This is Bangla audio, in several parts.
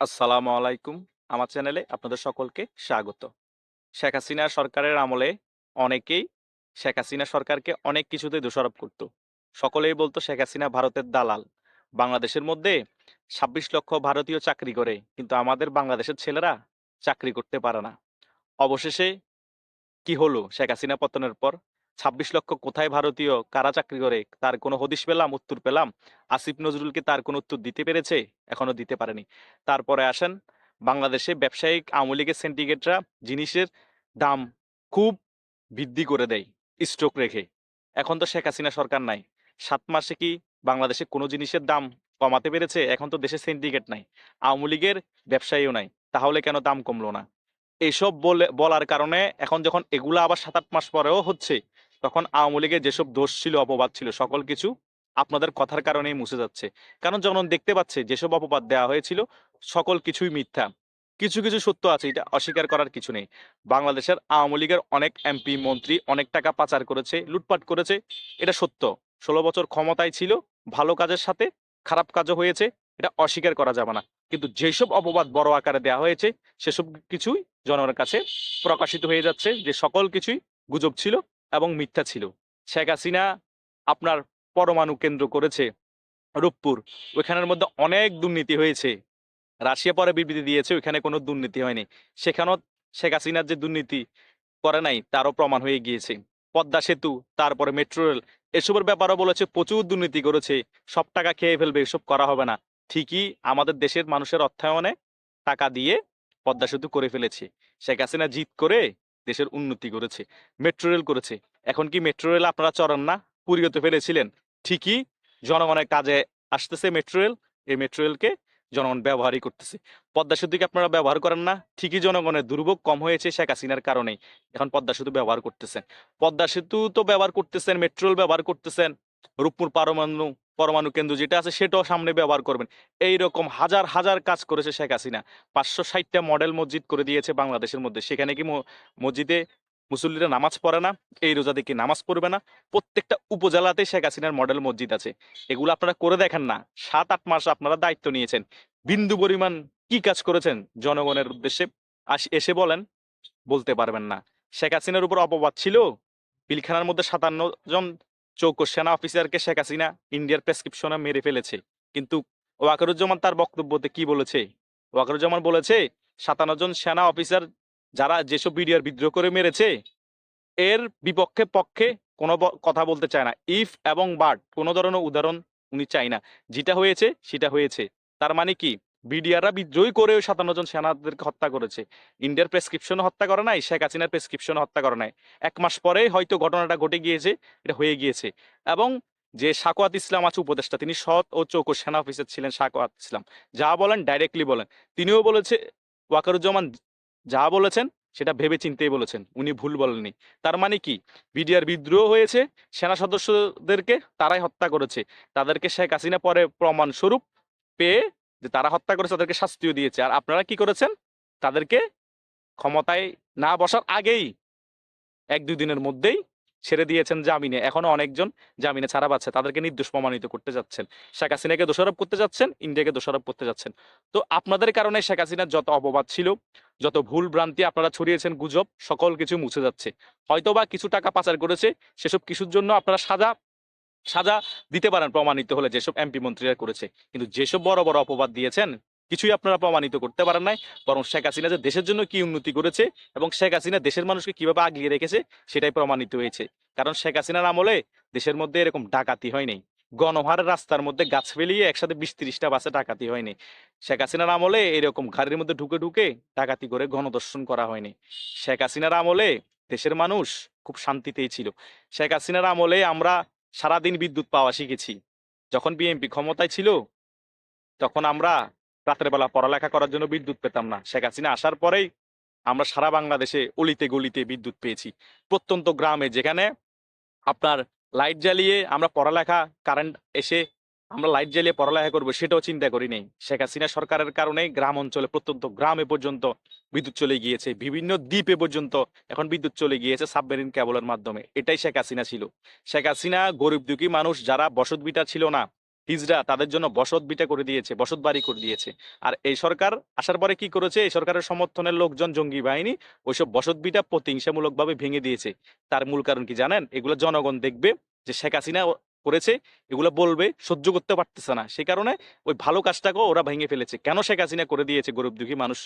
আসসালামু আলাইকুম। আমার চ্যানেলে আপনাদের সকলকে স্বাগত। শেখ হাসিনা সরকারের আমলে অনেকেই শেখ হাসিনা সরকারকে অনেক কিছুতে দোষারোপ করত। সকলেই বলতো শেখ হাসিনা ভারতের দালাল। বাংলাদেশের মধ্যে ছাব্বিশ লক্ষ ভারতীয় চাকরি করে, কিন্তু আমাদের বাংলাদেশের ছেলেরা চাকরি করতে পারে না। অবশেষে কি হলো শেখ হাসিনা পতনের পর? ছাব্বিশ লক্ষ কোথায় ভারতীয়? কারা চাকরি করে? তার কোনো হদিশ পেলাম, উত্তর পেলাম? আসিফ নজরুলকে তার কোনো উত্তর দিতে পেরেছে? এখনও দিতে পারেনি। তারপরে আসেন, বাংলাদেশে ব্যবসায়িক আওয়ামী লীগের সিন্ডিকেটরা জিনিসের দাম খুব বৃদ্ধি করে দেয় স্টক রেখে। এখন তো শেখ হাসিনা সরকার নাই। সাত মাসে কি বাংলাদেশে কোনো জিনিসের দাম কমাতে পেরেছে? এখন তো দেশে সিন্ডিকেট নাই, আওয়ামী লীগের ব্যবসায়ীও নাই, তাহলে কেন দাম কমলো না? এইসব বলে, বলার কারণে এখন যখন এগুলো আবার সাত আট মাস পরেও হচ্ছে তখন আওয়ামী লীগের যেসব দোষ ছিল, অপবাদ ছিল, সকল কিছু আপনাদের কথার কারণেই মুছে যাচ্ছে। কারণ যখন দেখতে পাচ্ছে যেসব অপবাদ দেওয়া হয়েছিল, সকল কিছুই মিথ্যা। কিছু কিছু সত্য আছে, এটা অস্বীকার করার কিছু নেই। বাংলাদেশের আওয়ামী লীগের অনেক এমপি, মন্ত্রী অনেক টাকা পাচার করেছে, লুটপাট করেছে, এটা সত্য। ষোলো বছর ক্ষমতায় ছিল, ভালো কাজের সাথে খারাপ কাজও হয়েছে, এটা অস্বীকার করা যাবে না। কিন্তু যেসব অপবাদ বড় আকারে দেওয়া হয়েছে, সেসব কিছুই জনগণের কাছে প্রকাশিত হয়ে যাচ্ছে যে সকল কিছুই গুজব ছিল এবং মিথ্যা ছিল। শেখ হাসিনা আপনার পরমাণু কেন্দ্র করেছে রূপপুর। ওইখানের মধ্যে অনেক দুর্নীতি হয়েছে। রাশিয়া পরে বিবৃতি দিয়েছে, ওইখানে কোনো দুর্নীতি হয়নি। সেখানেও শেখ হাসিনার যে দুর্নীতি করে নাই, তারও প্রমাণ হয়ে গিয়েছে। পদ্মা সেতু, তারপরে মেট্রো রেল, এসবের ব্যাপারও বলেছে, প্রচুর দুর্নীতি করেছে। সব টাকা খেয়ে ফেলবে, এসব করা হবে না। ঠিকই আমাদের দেশের মানুষের অর্থায়নে টাকা দিয়ে পদ্মা সেতু করে ফেলেছে। শেখ হাসিনা জিত করে দেশের উন্নতি করেছে মেট্রো রেল করেছে। এখন কি মেট্রো রেল আপনারা চড়ান না? পুরীতে ফেলেছিলেন। ঠিকই, জনগণের কাজে আসতেছে মেট্রো রেল এই মেট্রো রেলকে জনগণ ব্যবহারই করতেছে। পদ্মা সেতুকে আপনারা ব্যবহার করেন না? ঠিকই জনগণের দুর্ভোগ কম হয়েছে শেখ হাসিনার কারণেই। এখন পদ্মা সেতু ব্যবহার করতেছেন। পদ্মা সেতু তো ব্যবহার করতেছেন মেট্রো রেল ব্যবহার করতেছেন। রূপপুর পারমাণু, পরমাণু কেন্দ্র যেটা আছে সেটাও সামনে ব্যবহার করবেন। এইরকম হাজার হাজার কাজ করেছে শেখ হাসিনা। পাঁচশো ষাটটা মডেল মসজিদ করে দিয়েছে বাংলাদেশের মধ্যে। সেখানে কি মসজিদে মুসল্লিরা নামাজ পড়ে না? এই রোজা দেখে নামাজ পড়বে না? প্রত্যেকটা উপজেলাতে শেখ হাসিনার মডেল মসজিদ আছে। এগুলো আপনারা করে দেখেন না। সাত আট মাস আপনারা দায়িত্ব নিয়েছেন। বিন্দু পরিমাণ কি কাজ করেছেন জনগণের উদ্দেশ্যে? আস, এসে বলেন, বলতে পারবেন না। শেখ হাসিনার উপর অপবাদ ছিল। পিলখানার মধ্যে সাতান্ন জন চৌকো সেনা অফিসারকে শেখ হাসিনা ইন্ডিয়ার প্রেসক্রিপশনে মেরে ফেলেছে। কিন্তু ওয়াকারুজ্জামান তার বক্তব্যতে কি বলেছে? ওয়াকারুজ্জামান বলেছে, সাতান্ন জন সেনা অফিসার যারা যেসব বিডিআর বিদ্রোহ করে মেরেছে, এর বিপক্ষে পক্ষে কোনো কথা বলতে চায় না। ইফ এবং বাট কোনো ধরনের উদাহরণ উনি চাই না। যেটা হয়েছে, সেটা হয়েছে। তার মানে কি? বিডিআররা বিদ্রোহী করে ওই সাতান্ন জন সেনাদেরকে হত্যা করেছে। ইন্ডিয়ার প্রেসক্রিপশন হত্যা করে নাই, শেখ হাসিনার প্রেসক্রিপশন হত্যা করে নাই। এক মাস পরেই হয়তো ঘটনাটা ঘটে গিয়েছে, এটা হয়ে গিয়েছে। এবং যে সাকোয়াত ইসলাম আছে উপদেষ্টা, তিনি সৎ ও চৌকো সেনা অফিসার ছিলেন সাকোয়াত ইসলাম। যা বলেন ডাইরেক্টলি বলেন। তিনিও বলেছে, ওয়াকারুজ্জামান যা বলেছেন, সেটা ভেবে চিন্তেই বলেছেন, উনি ভুল বলেননি। তার মানে কি? বিডিআর বিদ্রোহ হয়েছে, সেনা সদস্যদেরকে তারাই হত্যা করেছে। তাদেরকে শেখ হাসিনা পরে প্রমাণস্বরূপ পেয়ে যে তারা হত্যা করেছে, তাদেরকে শাস্তিও দিয়েছে। আর আপনারা কি করেছেন? তাদেরকে ক্ষমতায় না বসার আগেই এক, দুই দিনের মধ্যেই ছেড়ে দিয়েছেন জামিনে। এখনও অনেকজন জামিনে ছাড়া পাচ্ছে। তাদেরকে নির্দোষ প্রমাণিত করতে যাচ্ছেন। শেখ হাসিনাকে দোষারোপ করতে যাচ্ছেন, ইন্ডিয়াকে দোষারোপ করতে যাচ্ছেন। তো আপনাদের কারণে শেখ হাসিনার যত অপবাদ ছিল, যত ভুল ভ্রান্তি আপনারা ছড়িয়েছেন, গুজব সকল কিছু মুছে যাচ্ছে। হয়তোবা কিছু টাকা পাচার করেছে, সেসব কিছুর জন্য আপনারা সাজা সাজা দিতে পারেন প্রমাণিত হলে যেসব এমপি মন্ত্রীরা করেছে। কিন্তু যেসব বড় বড় অপবাদ দিয়েছেন, কিছুই আপনারা প্রমাণিত করতে পারেন নাই। বরং শেখ হাসিনা যে দেশের জন্য কি উন্নতি করেছে এবং শেখ হাসিনা দেশের মানুষকে কীভাবে আগলিয়ে রেখেছে, সেটাই প্রমাণিত হয়েছে। কারণ শেখ হাসিনার আমলে দেশের মধ্যে এরকম ডাকাতি হয়নি গণহারের রাস্তার মধ্যে গাছ ফেলিয়ে একসাথে বিশ ত্রিশটা বাসে ডাকাতি হয়নি শেখ হাসিনার আমলে এরকম গাড়ির মধ্যে ঢুকে ঢুকে ডাকাতি করে গণদর্শন করা হয়নি শেখ হাসিনার আমলে দেশের মানুষ খুব শান্তিতেই ছিল। শেখ হাসিনার আমলে আমরা সারাদিন বিদ্যুৎ পাওয়া শিখেছি। যখন বিএনপি ক্ষমতায় ছিল, তখন আমরা রাতের বেলা পড়ালেখা করার জন্য বিদ্যুৎ পেতাম না। শেখ হাসিনা আসার পরেই আমরা সারা বাংলাদেশে অলিতে গলিতে বিদ্যুৎ পেয়েছি। প্রত্যন্ত গ্রামে যেখানে আপনার লাইট জ্বালিয়ে আমরা পড়ালেখা, কারেন্ট এসে আমরা লাইট জ্বালিয়ে পড়ালেখা করব সেটাও চিন্তা করি নেই। শেখ হাসিনা সরকারের কারণে গ্রাম অঞ্চলে প্রত্যন্ত গ্রামে পর্যন্ত বিদ্যুৎ চলে গিয়েছে, বিভিন্ন দ্বীপে পর্যন্ত এখন বিদ্যুৎ চলে গিয়েছে সাবমেরিন কেবলের মাধ্যমে। এটাই শেখ হাসিনা ছিল। শেখ হাসিনা গরিব দুঃখী মানুষ যারা বসত বিটা ছিল না, হিজড়া তাদের জন্য বসত বিটা করে দিয়েছে বসত বাড়ি করে দিয়েছে। আর এই সরকার আসার পরে কি করেছে? এই সরকারের সমর্থনের লোকজন, জঙ্গি বাহিনী ওইসব বসত বিটা প্রতিহিংসামূলক ভাবে ভেঙে দিয়েছে। তার মূল কারণ কি জানেন? এগুলো জনগণ দেখবে যে শেখ হাসিনা করেছে, এগুলো বলবে, সহ্য করতে পারতেছে না। সেই কারণে ওই ভালো কাজটাকেও ওরা ভেঙে ফেলেছে। কেন শেখ হাসিনা করে দিয়েছে গরিব দুঃখী মানুষ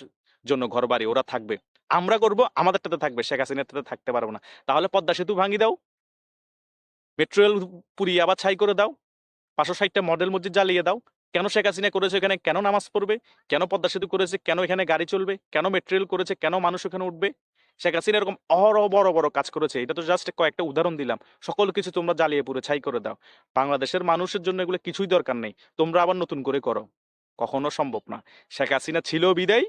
জন্য ঘর বাড়ি ওরা থাকবে। আমরা করব, আমাদেরটাতে থাকবে, শেখ হাসিনারটাতে থাকতে পারব না। তাহলে পদ্মা সেতু ভাঙি দাও। মেট্রো রেল পুরিয়ে আবার ছাই করে দাও। পাঁচশো ষাটটা মডেল মসজিদ জ্বালিয়ে দাও। কেন শেখ হাসিনা করেছে এখানে? কেন নামাজ পড়বে? কেন পদ্মা সেতু করেছে? কেন এখানে গাড়ি চলবে? কেন মেট্রো রেল করেছে? কেন মানুষ এখানে উঠবে? শেখ হাসিনা এরকম অহরহ বড় বড় কাজ করেছে। এটা তো জাস্ট কয়েকটা উদাহরণ দিলাম। সকল কিছু তোমরা জ্বালিয়ে পুরো ছাই করে দাও। বাংলাদেশের মানুষের জন্য এগুলো কিছুই দরকার নেই। তোমরা আবার নতুন করে করো। কখনো সম্ভব না। শেখ হাসিনা ছিল বিদায়।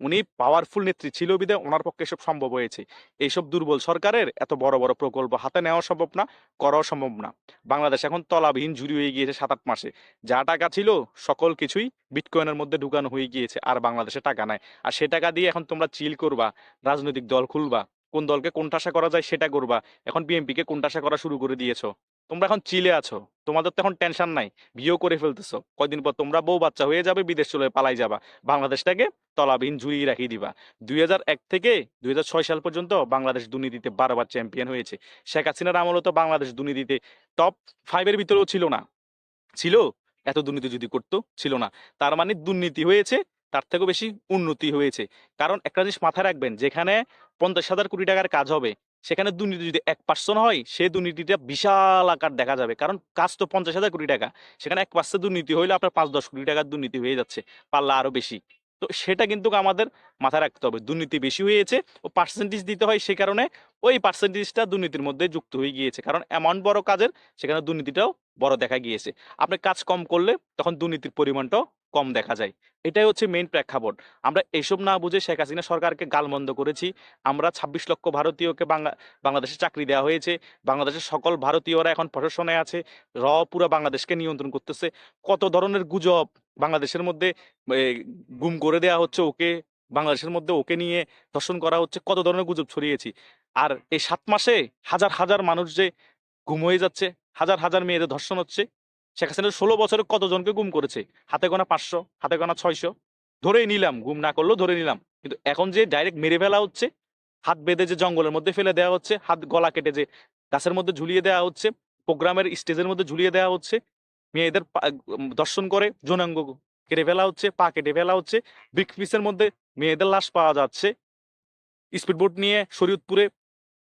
উনি পাওয়ারফুল নেত্রী ছিল বিদায় ওনার পক্ষে এসব সম্ভব হয়েছে। এইসব দুর্বল সরকারের এত বড় বড় প্রকল্প হাতে নেওয়া সম্ভব না, করাও সম্ভব না। বাংলাদেশ এখন তলাবিহীন ঝুরি হয়ে গিয়েছে সাত আট মাসে। যা টাকা ছিল, সকল কিছুই বিটকয়েনের মধ্যে ঢুকানো হয়ে গিয়েছে, আর বাংলাদেশে টাকা নাই। আর সে টাকা দিয়ে এখন তোমরা চিল করবা, রাজনৈতিক দল খুলবা, কোন দলকে কোনটাশা করা যায় সেটা করবা। এখন বিএনপি কে কোনটাশা করা শুরু করে দিয়েছ। তোমরা এখন চিলে আছো। তোমাদের তো এখন টেনশন নাই। বিয়েও করে ফেলতেছো। কয়দিন পর তোমরা বউ বাচ্চা হয়ে যাবে, বিদেশ চলে পালাই যাবা। বাংলাদেশটাকে তলাবিহীন ঝুলিয়ে রাখিয়ে দিবা। দুই থেকে দুই হাজার ছয় সাল পর্যন্ত বাংলাদেশ দুর্নীতিতে বারবার চ্যাম্পিয়ন হয়েছে। শেখ হাসিনার আমলে তো বাংলাদেশ দুর্নীতিতে টপ ফাইভের ভিতরেও ছিল না। ছিল? এত দুর্নীতি যদি করতো, ছিল না। তার মানে দুর্নীতি হয়েছে, তার থেকেও বেশি উন্নতি হয়েছে। কারণ একটা জিনিস মাথায় রাখবেন, যেখানে পঞ্চাশ হাজার কোটি টাকার কাজ হবে সেখানে দুর্নীতি যদি এক পার্সেন্ট হয়, সেই দুর্নীতিটা বিশাল আকার দেখা যাবে। কারণ কাজ তো পঞ্চাশ হাজার কোটি টাকা। সেখানে এক পার্সেন্ট দুর্নীতি হইলে আপনার পাঁচ দশ কোটি টাকার দুর্নীতি হয়ে যাচ্ছে, পারলে আরও বেশি। তো সেটা কিন্তু আমাদের মাথায় রাখতে হবে। দুর্নীতি বেশি হয়েছে ও পার্সেন্টেজ দিতে হয় সেই কারণে ওই পার্সেন্টেজটা দুর্নীতির মধ্যে যুক্ত হয়ে গিয়েছে। কারণ এমন বড় কাজের সেখানে দুর্নীতিটাও বড় দেখা গিয়েছে। আপনি কাজ কম করলে তখন দুর্নীতির পরিমাণটাও কম দেখা যায়। এটাই হচ্ছে মেইন প্রেক্ষাপট। আমরা এইসব না বুঝে শেখ হাসিনা সরকারকে গালমন্দ করেছি। আমরা ছাব্বিশ লক্ষ ভারতীয়কে বাংলা, বাংলাদেশে চাকরি দেওয়া হয়েছে। বাংলাদেশের সকল ভারতীয়রা এখন প্রশাসনে আছে। র পুরো বাংলাদেশকে নিয়ন্ত্রণ করতেছে। কত ধরনের গুজব বাংলাদেশের মধ্যে গুম করে দেওয়া হচ্ছে ওকে, বাংলাদেশের মধ্যে ওকে নিয়ে ধর্ষণ করা হচ্ছে, কত ধরনের গুজব ছড়িয়েছি। আর এই সাত মাসে হাজার হাজার মানুষ যে গুম হয়ে যাচ্ছে, হাজার হাজার মেয়েদের ধর্ষণ হচ্ছে শেখ হাসিনা ষোলো বছরে কতজনকে গুম করেছে? হাতে গোনা পাঁচশো, হাতে গোনা ছয়শো। ধরেই নিলাম, গুম না করলেও ধরে নিলাম। কিন্তু এখন যে ডাইরেক্ট মেরে ফেলা হচ্ছে, হাত বেঁধে যে জঙ্গলের মধ্যে ফেলে দেওয়া হচ্ছে, হাত গলা কেটে যে গাছের মধ্যে ঝুলিয়ে দেওয়া হচ্ছে, প্রোগ্রামের স্টেজের মধ্যে ঝুলিয়ে দেওয়া হচ্ছে, মেয়েদের দর্শন করে যৌনাঙ্গ কেটে ফেলা হচ্ছে, পা কেটে ফেলা হচ্ছে ব্রিক পিসের মধ্যে মেয়েদের লাশ পাওয়া যাচ্ছে। স্পিডবোট নিয়ে শরীয়তপুরে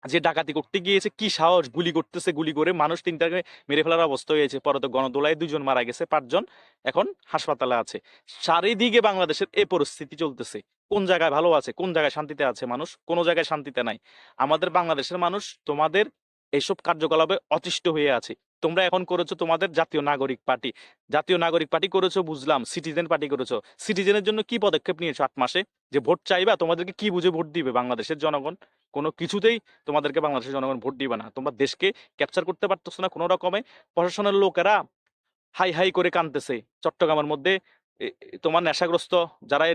যে ডাকাতি করতে গিয়েছে, কি সাহস গুলি করতেছে গুলি করে মানুষ তিনটাকে মেরে ফেলার অবস্থা হয়েছে। পরে তো গণদোলায় দুজন মারা গেছে, পাঁচজন এখন হাসপাতালে আছে। চারিদিকে বাংলাদেশের এ পরিস্থিতি চলতেছে। কোন জায়গায় ভালো আছে, কোন জায়গায় শান্তিতে আছে মানুষ, কোন জায়গায় শান্তিতে নাই। আমাদের বাংলাদেশের মানুষ তোমাদের এইসব কার্যকলাপে অতিষ্ঠ হয়ে আছে। তোমরা এখন করেছ তোমাদের জাতীয় নাগরিক পার্টি। জাতীয় নাগরিক পার্টি করেছ, বুঝলাম। সিটিজেন পার্টি করেছ। সিটিজেনের জন্য কি পদক্ষেপ নিয়েছো আট মাসে? যে ভোট চাইবা, তোমাদেরকে কি বুঝে ভোট দিবে বাংলাদেশের জনগণ? কোনো কিছুতেই তোমাদেরকে বাংলাদেশের জনগণ ভোট দিবে না। তোমরা দেশকে ক্যাপচার করতে পারতেছো না কোনো রকমে। প্রশাসনের লোকেরা হাই হাই করে কানতেছে চট্টগ্রামের মধ্যে তোমার নেশাগ্রস্ত যারা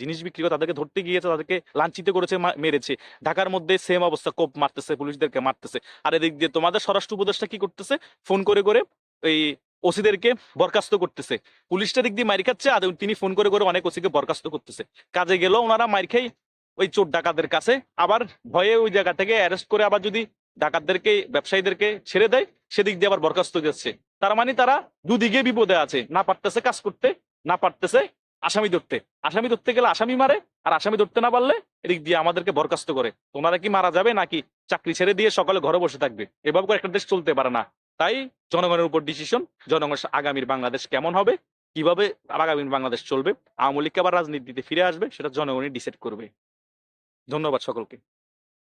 জিনিস বিক্রি করে তাদেরকে ধরতে গিয়েছে, তাদেরকে লাঞ্ছিত করেছে মেরেছে। ঢাকার মধ্যে সেম অবস্থা, কোপ মারতেছে, পুলিশদেরকে মারতেছে। আর এদিক দিয়ে তোমাদের স্বরাষ্ট্র উপদেষ্টা কি করতেছে? ফোন করে করে এই ওসিদেরকে বরখাস্ত করতেছে। পুলিশটা দিক দিয়ে মারি খাচ্ছে, আর তিনি ফোন করে করে অনেক ওসিকে বরখাস্ত করতেছে। কাজে গেলেও ওনারা মার খেয়ে ওই চোর ডাকাতদের কাছে আবার ভয়ে ওই জায়গা থেকে অ্যারেস্ট করে আবার যদি ডাকাতদেরকে, ব্যবসায়ীদেরকে ছেড়ে দেয়, সেদিক দিয়ে আবার বরখাস্ত যাচ্ছে তার মানে তারা দুদিকে বিপদে আছে, না পারতেছে কাজ করতে না পারতেছে, আসামি ধরতে। আসামি ধরতে গেলে আসামি মারে, আর আসামি ধরতে না পারলে এদিক দিয়ে আমাদেরকে বরখাস্ত করে। তোমরা কি মারা যাবে নাকি চাকরি ছেড়ে দিয়ে সকালে ঘরে বসে থাকবে? এভাবে একটা দেশ চলতে পারে না। তাই জনগণের উপর ডিসিশন জনগণ আগামীর বাংলাদেশ কেমন হবে, কীভাবে আগামীর বাংলাদেশ চলবে, আওয়ামী লীগ আবার রাজনীতিতে ফিরে আসবে, সেটা জনগণই ডিসাইড করবে। ধন্যবাদ সকলকে।